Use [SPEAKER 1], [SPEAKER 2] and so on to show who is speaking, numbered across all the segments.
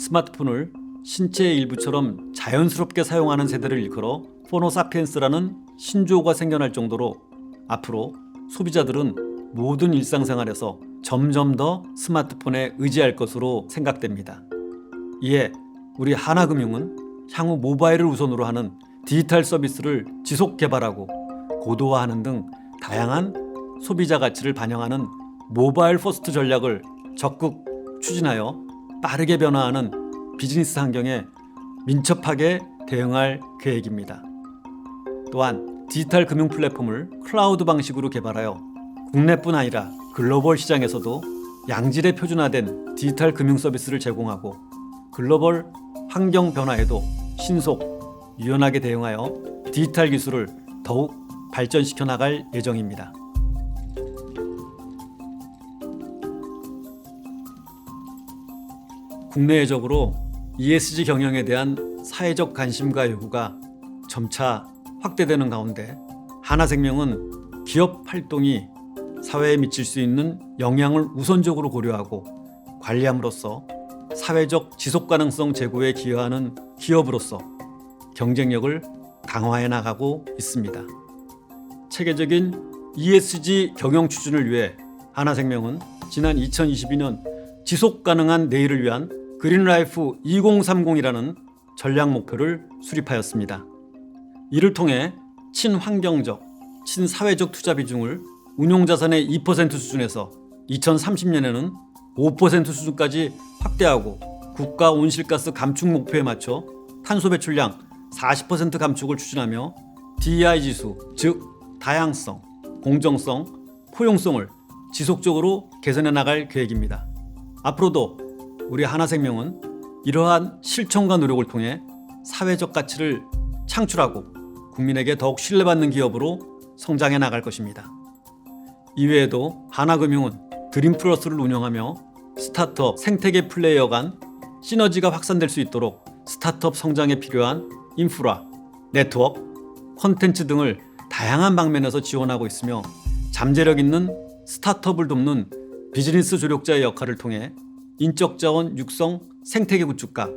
[SPEAKER 1] 스마트폰을 신체의 일부처럼 자연스럽게 사용하는 세대를 일컬어 포노사피엔스라는 신조어가 생겨날 정도로 앞으로 소비자들은 모든 일상생활에서 점점 더 스마트폰에 의지할 것으로 생각됩니다. 이에 우리 하나금융은 향후 모바일을 우선으로 하는 디지털 서비스를 지속 개발하고 고도화하는 등 다양한 소비자 가치를 반영하는 모바일 퍼스트 전략을 적극 추진하여 빠르게 변화하는 비즈니스 환경에 민첩하게 대응할 계획입니다. 또한 디지털 금융 플랫폼을 클라우드 방식으로 개발하여 국내뿐 아니라 글로벌 시장에서도 양질의 표준화된 디지털 금융 서비스를 제공하고 글로벌 환경 변화에도 신속 유연하게 대응하여 디지털 기술을 더욱 발전시켜 나갈 예정입니다. 국내외적으로 ESG 경영에 대한 사회적 관심과 요구가 점차 확대되는 가운데 하나생명은 기업 활동이 사회에 미칠 수 있는 영향을 우선적으로 고려하고 관리함으로써 사회적 지속 가능성 제고에 기여하는 기업으로서 경쟁력을 강화해 나가고 있습니다. 체계적인 ESG 경영 추진을 위해 하나생명은 지난 2022년 지속 가능한 내일을 위한 그린라이프 2030이라는 전략 목표를 수립하였습니다. 이를 통해 친환경적, 친사회적 투자 비중을 운용자산의 2% 수준에서 2030년에는 5% 수준까지 확대하고 국가 온실가스 감축 목표에 맞춰 탄소 배출량 40% 감축을 추진하며 DEI 지수, 즉 다양성, 공정성, 포용성을 지속적으로 개선해 나갈 계획입니다. 앞으로도 우리 하나생명은 이러한 실천과 노력을 통해 사회적 가치를 창출하고 국민에게 더욱 신뢰받는 기업으로 성장해 나갈 것입니다. 이외에도 하나금융은 드림플러스를 운영하며 스타트업 생태계 플레이어 간 시너지가 확산될 수 있도록 스타트업 성장에 필요한 인프라, 네트워크, 콘텐츠 등을 다양한 방면에서 지원하고 있으며 잠재력 있는 스타트업을 돕는 비즈니스 조력자의 역할을 통해 인적 자원 육성 생태계 구축과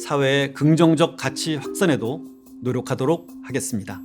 [SPEAKER 1] 사회의 긍정적 가치 확산에도 노력하도록 하겠습니다.